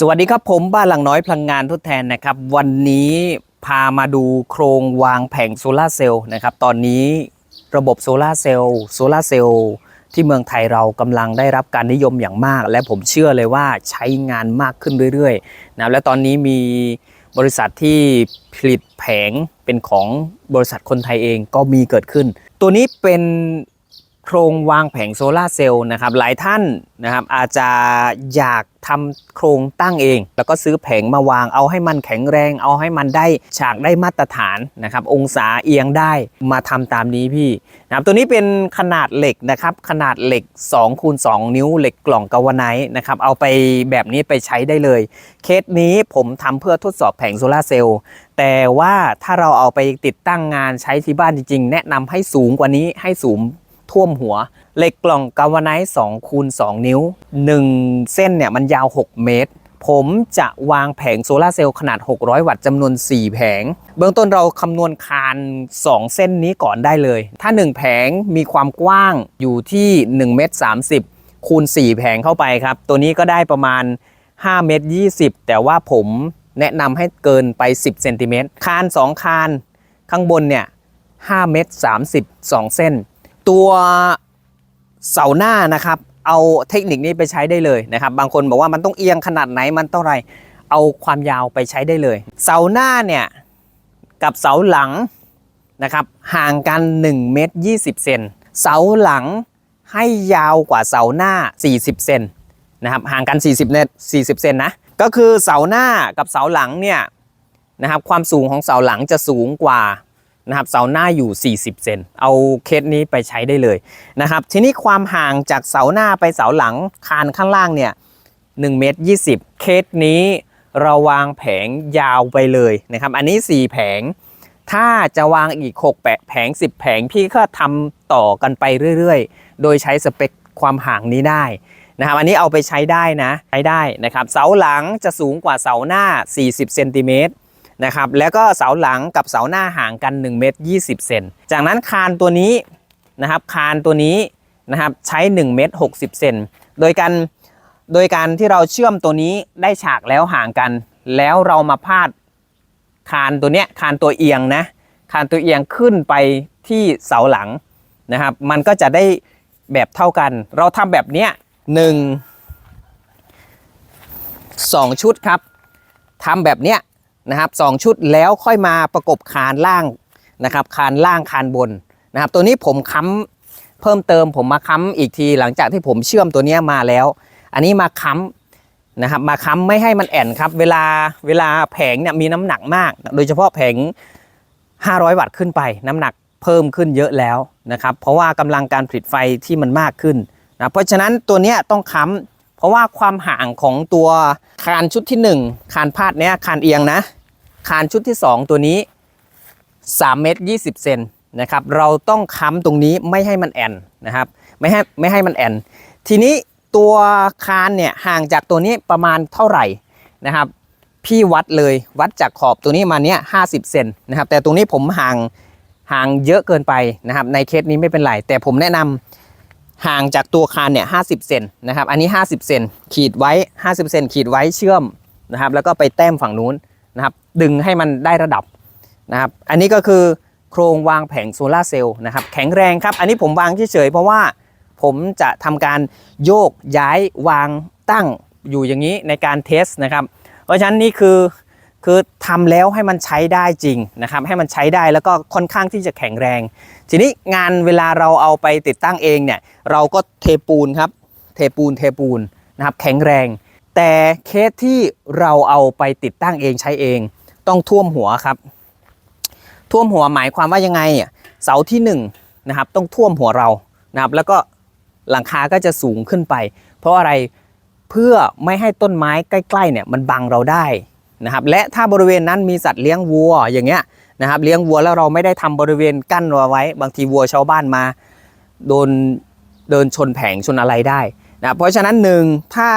สวัสดีครับผมบ้านหลังน้อยพลังงานทดแทนนะครับ วันนี้พามาดูโครงวางแผงโซลาร์เซลล์นะครับ ตอนนี้ระบบโซลาร์เซลล์โซลาร์เซลล์ที่เมืองไทยเรากำลังได้รับการนิยมอย่างมาก และผมเชื่อเลยว่าใช้งานมากขึ้นเรื่อยๆนะและตอนนี้มีบริษัทที่ผลิตแผงเป็นของบริษัทคนไทยเองก็มีเกิดขึ้น ตัวนี้เป็น โครงวางแผงโซลาร์เซลล์นะครับหลายท่านนะครับอาจจะอยากทำโครงตั้งเอง แล้วก็ซื้อแผงมาวางเอาให้มันแข็งแรง เอาให้มันได้ฉากได้มาตรฐานนะครับองศาเอียงได้มาทำตามนี้พี่นะครับตัวนี้เป็นขนาดเหล็กนะครับขนาดเหล็ก2คูณ2นิ้วเหล็กกล่องกาวไนท์นะครับเอาไปแบบนี้ไปใช้ได้เลย เคสนี้ผมทำเพื่อทดสอบแผงโซลาร์เซลล์แต่ว่าถ้าเราเอาไปติดตั้งงานใช้ที่บ้านจริงๆ แนะนำให้สูงกว่านี้ให้สูง ท่วมหัว เหล็กกล่องกาวไนท์2คูณ2นิ้ว 1 เส้นเนี่ยมันยาว 6 เมตร ผมจะวางแผงโซลาร์เซลล์ขนาด 600 วัตต์จำนวน 4 แผง เบื้องต้นเราคำนวณคาน 2 เส้นนี้ก่อนได้เลย ถ้า 1 แผงมีความกว้างอยู่ที่1เมตร30 คูณ 4 แผงเข้าไปครับ ตัวนี้ก็ได้ประมาณ5เมตร20 แต่ว่าผมแนะนำให้เกินไป 10เซนติเมตรคาน 2 คาน ข้างบนเนี่ย5เมตร30 2 เส้น ตัวเสาหน้านะครับเอาเทคนิคนี้ไปใช้ได้เลยนะครับ บางคนบอกว่ามันต้องเอียงขนาดไหนมันต้องอะไรเอาความยาวไปใช้ได้เลย เสาหน้าเนี่ยกับเสาหลังนะครับห่างกัน1เมตร20เซนเสาหลังให้ยาวกว่าเสาหน้า 40เซนนะครับห่างกัน 40เมตร40เซนนะก็คือเสาหน้ากับเสาหลังเนี่ยนะครับความสูงของเสาหลังจะสูงกว่า นะครับเสาหน้าอยู่ 40 เซนเอาเคสนี้ไปใช้ได้เลยนะครับทีนี้ความห่างจากเสาหน้าไปเสาหลังคานข้างล่างเนี่ย1เมตร20 เคสนี้เราวางแผงยาวไปเลยนะครับอันนี้ 4 แผง ถ้าจะวางอีก 6 แปะแผง 10 แผงพี่ก็ทำต่อกันไปเรื่อยๆ โดยใช้สเปคความห่างนี้ได้นะครับอันนี้เอาไปใช้ได้นะใช้ได้นะครับเสาหลังจะสูงกว่าเสาหน้า 40เซนติเมตร นะครับแล้วก็เสาหลังกับเสาหน้าห่างกัน1เมตร20 เซนจากนั้นคานตัวนี้นะครับคานตัวนี้นะครับใช้1เมตร60 เซนโดยการโดยการที่เราเชื่อมตัวนี้ได้ฉากแล้วห่างกัน แล้วเรามาพาดคานตัวเนี้ยคานตัวเอียงนะคานตัวเอียงขึ้นไปที่เสาหลังนะครับ มันก็จะได้แบบเท่ากัน เราทำแบบเนี้ยหนึ่งสองชุดครับทำแบบเนี้ย นะครับสองชุดแล้วค่อยมาประกบคานล่างนะครับคานล่างคานบนนะครับ ตัวนี้ผมค้ำเพิ่มเติมผมมาค้ำอีกทีหลังจากที่ผมเชื่อมตัวนี้มาแล้ว อันนี้มาค้ำนะครับมาค้ำไม่ให้มันแอนครับ เวลาเวลาแผงเนี่ยมีน้ำหนักมาก โดยเฉพาะแผง 500 วัตต์ขึ้นไป น้ำหนักเพิ่มขึ้นเยอะแล้วนะครับ เพราะว่ากำลังการผลิตไฟที่มันมากขึ้นนะเพราะฉะนั้นตัวนี้ต้องค้ำเพราะว่าความห่างของตัวคานชุดที่ 1 คานพาดเนี้ยคานเอียงนะ คานชุดที่ 2 ตัวนี้3เมตร20เซนนะครับเราต้องค้ำตรงนี้ไม่ให้มันแอนนะครับไม่ให้ไม่ให้มันแอน ทีนี้ตัวคานเนี่ยห่างจากตัวนี้ประมาณเท่าไหร่นะครับ พี่วัดเลยวัดจากขอบตัวนี้มาเนี้ย50เซนนะครับแต่ตรงนี้ผมห่างห่างเยอะเกินไปนะครับในเคสนี้ไม่เป็นไร แต่ผมแนะนำห่างจากตัวคานเนี่ย50เซนนะครับอันนี้50เซนขีดไว้50เซนขีดไว้เชื่อมนะครับแล้วก็ไปแต้มฝั่งนู้น นะครับดึงให้มันได้ระดับนะครับอันนี้ก็คือโครงวางแผงโซลาร์เซลล์นะครับแข็งแรงครับ อันนี้ผมวางเฉยๆเพราะว่าผมจะทำการโยกย้ายวางตั้งอยู่อย่างนี้ในการเทสนะครับ เพราะฉะนั้นนี่คือคือทำแล้วให้มันใช้ได้จริงนะครับ ให้มันใช้ได้แล้วก็ค่อนข้างที่จะแข็งแรง ทีนี้งานเวลาเราเอาไปติดตั้งเองเนี่ยเราก็เทปูนครับ เทปูนเทปูนนะครับแข็งแรง แต่เคสที่เราเอาไปติดตั้งเองใช้เอง ต้องท่วมหัวครับ ท่วมหัวหมายความว่ายังไงอะเสาที่1นงนะครับต้องท่วมหัวเรานะครับแล้วก็หลังคาก็จะสูงขึ้นไป เพราะอะไรเพื่อไม่ให้ต้นไม้ใกล้ๆเนี่ยมันบังเราได้นะครับและถ้าบริเวณนั้นมีสัตว์เลี้ยงวัวอย่างเงี้ยนะครับเลี้ยงวัวแล้วเราไม่ได้ทำบริเวณกั้นเอาไว้ บางทีวัวชาวบ้านมาโดนเดินชนแผงชนอะไรได้นะเพราะฉะนั้นหนึ่งถ้า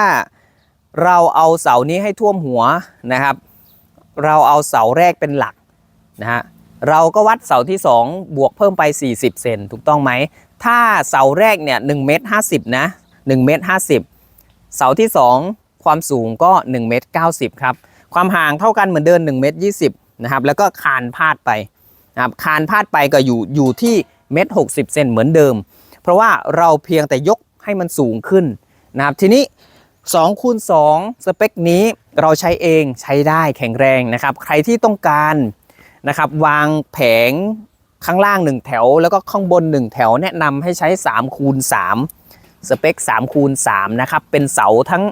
เราเอาเสานี้ให้ท่วมหัวนะครับ เราเอาเสาแรกเป็นหลักนะฮะเราก็วัดเสาที่ 2 บวกเพิ่มไป 40 เซนถูกต้องไหม ถ้าเสาแรกเนี่ย1เมตร50นะ1เมตร50 เสาที่ความสูงก็1เมตร90ครับความห่างเท่ากันเหมือนเดิม1เมตร20นะครับแล้วก็คานพาดไปนะครับคานพาดไปก็อยู่อยู่ที่เมตร60เซนเหมือนเดิม เพราะว่าเราเพียงแต่ยกให้มันสูงขึ้นนะครับทีนี้ 2คูณ2สเปคนี้เราใช้เองใช้ได้แข็งแรงนะครับ ใครที่ต้องการนะครับวางแผงข้างล่าง 1 แถว แล้วก็ข้างบน 1 แถวแนะนำให้ใช้3คูณ3สเปค3คูณ3นะครับเป็นเสาทั้ง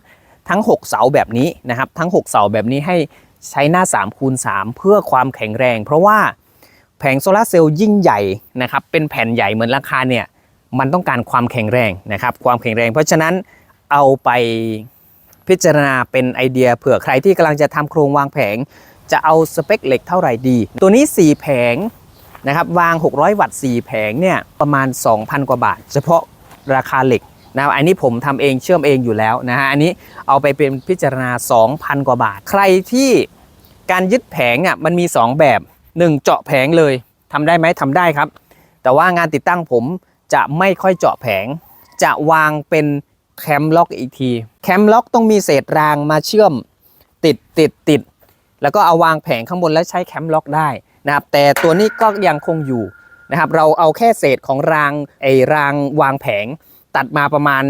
ทั้ง 6 เสาแบบนี้นะครับ ทั้ง 6 เสาแบบนี้ให้ใช้หน้า3คูณ3เพื่อความแข็งแรง เพราะว่าแผงโซลาร์เซลล์ยิ่งใหญ่นะครับเป็นแผ่นใหญ่เหมือนราคาเนี่ยมันต้องการความแข็งแรงนะครับความแข็งแรง เพราะฉะนั้น เอาไปพิจารณาเป็นไอเดียเผื่อใครที่กำลังจะทำโครงวางแผง จะเอาสเปคเหล็กเท่าไหร่ดี ตัวนี้ 4 แผงนะครับวาง 600 วัตต์ 4 แผงเนี่ยประมาณ 2,000 กว่าบาท เฉพาะราคาเหล็กนะอันนี้ผมทำเองเชื่อมเองอยู่แล้วนะฮะอันนี้เอาไปเป็นพิจารณา 2,000 กว่าบาท ใครที่การยึดแผงอะมันมี 2 แบบ 1 เจาะแผงเลยทำได้ไหมทำได้ครับ แต่ว่างานติดตั้งผมจะไม่ค่อยเจาะแผง จะวางเป็น แคมล็อกอีกที แคมล็อกต้องมีเศษรางมาเชื่อมติดติดติด แล้วก็เอาวางแผงข้างบนแล้วใช้แคมล็อกได้นะครับ แต่ตัวนี้ก็ยังคงอยู่นะครับ เราเอาแค่เศษของรางไอ้รางวางแผง ตัดมาประมาณ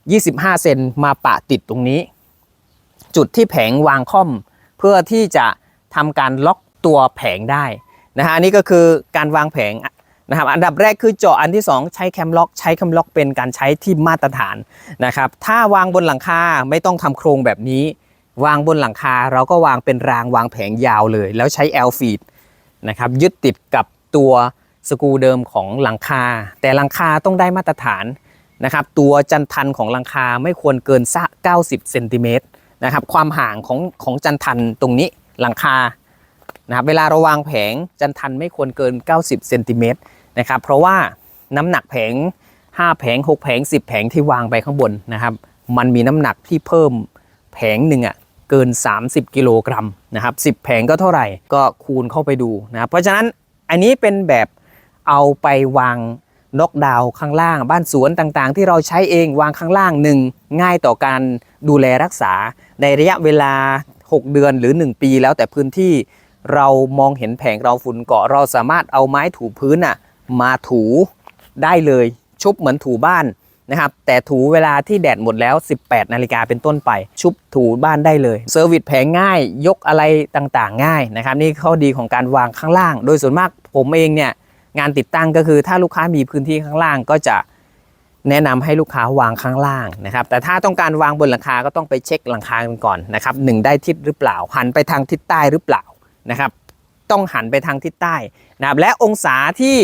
25 เซนมาปะติดตรงนี้ จุดที่แผงวางค่อม เพื่อที่จะทำการล็อกตัวแผงได้นะฮะนนี้ก็คือการวางแผง นะครับอันดับแรกคือเจาะอันที่ 2 ใช้แคมล็อก ใช้แคมล็อกเป็นการใช้ที่มาตรฐานนะครับถ้าวางบนหลังคาไม่ต้องทำโครงแบบนี้ วางบนหลังคาเราก็วางเป็นรางวางแผงยาวเลย แล้วใช้ L feed นะครับยึดติดกับตัวสกูเดิมของหลังคา แต่หลังคาต้องได้มาตรฐานนะครับตัวจันทันของหลังคาไม่ควรเกินซะ90เซนติเมตรนะครับความห่างของของจันทันตรงนี้หลังคานะครับเวลาเราวางแผงจันทันไม่ควรเกิน 90เซนติเมตร นะครับ เพราะว่าน้ำหนักแผง 5 แผง 6 แผง 10 แผงที่วางไปข้างบนนะครับ มันมีน้ำหนักที่เพิ่มแผงหนึ่งอะ่ะเกิน 30 กิโลกรัมนะครับ10 แผงก็เท่าไหร่ก็คูณเข้าไปดูนะครับเพราะฉะนั้นอันนี้เป็นแบบเอาไปวางน็อกดาวข้างล่าง บ้านสวนต่างๆ ที่เราใช้เองวางข้างล่างหนึ่งง่ายต่อการดูแลรักษา ในระยะเวลา 6 เดือนหรือ 1 ปีแล้วแต่พื้นที่เรามองเห็นแผงเราฝุ่นเกาะเราสามารถเอาไม้ถูพื้นอะ มาถูได้เลยชุบเหมือนถูบ้านนะครับ แต่ถูเวลาที่แดดหมดแล้ว 18 นาฬิกาเป็นต้นไป ชุบถูบ้านได้เลยเซอร์วิสแผงง่ายยกอะไรต่างๆ ง่ายนะครับ นี่ข้อดีของการวางข้างล่าง โดยส่วนมากผมเองเนี่ยงานติดตั้งก็คือถ้าลูกค้ามีพื้นที่ข้างล่างก็จะแนะนำให้ลูกค้าวางข้างล่างนะครับ แต่ถ้าต้องการวางบนหลังคาก็ต้องไปเช็คหลังคากันก่อนนะครับหนึ่งได้ทิศหรือเปล่า หันไปทางทิศใต้หรือเปล่านะครับ ต้องหันไปทางทิศใต้นะครับและองศาที่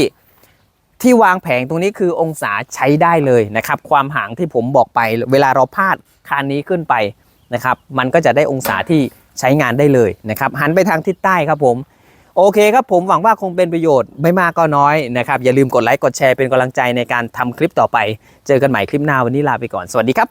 ที่วางแผงตรงนี้คือองศาใช้ได้เลยนะครับ ความห่างที่ผมบอกไป เวลาเราพาดคานนี้ขึ้นไปนะครับ มันก็จะได้องศาที่ใช้งานได้เลยนะครับหันไปทางทิศใต้ครับผมโอเคครับผมหวังว่าคงเป็นประโยชน์ไม่มากก็น้อยนะครับ อย่าลืมกดไลค์กดแชร์เป็นกำลังใจในการทำคลิปต่อไป เจอกันใหม่คลิปหน้าวันนี้ลาไปก่อนสวัสดีครับ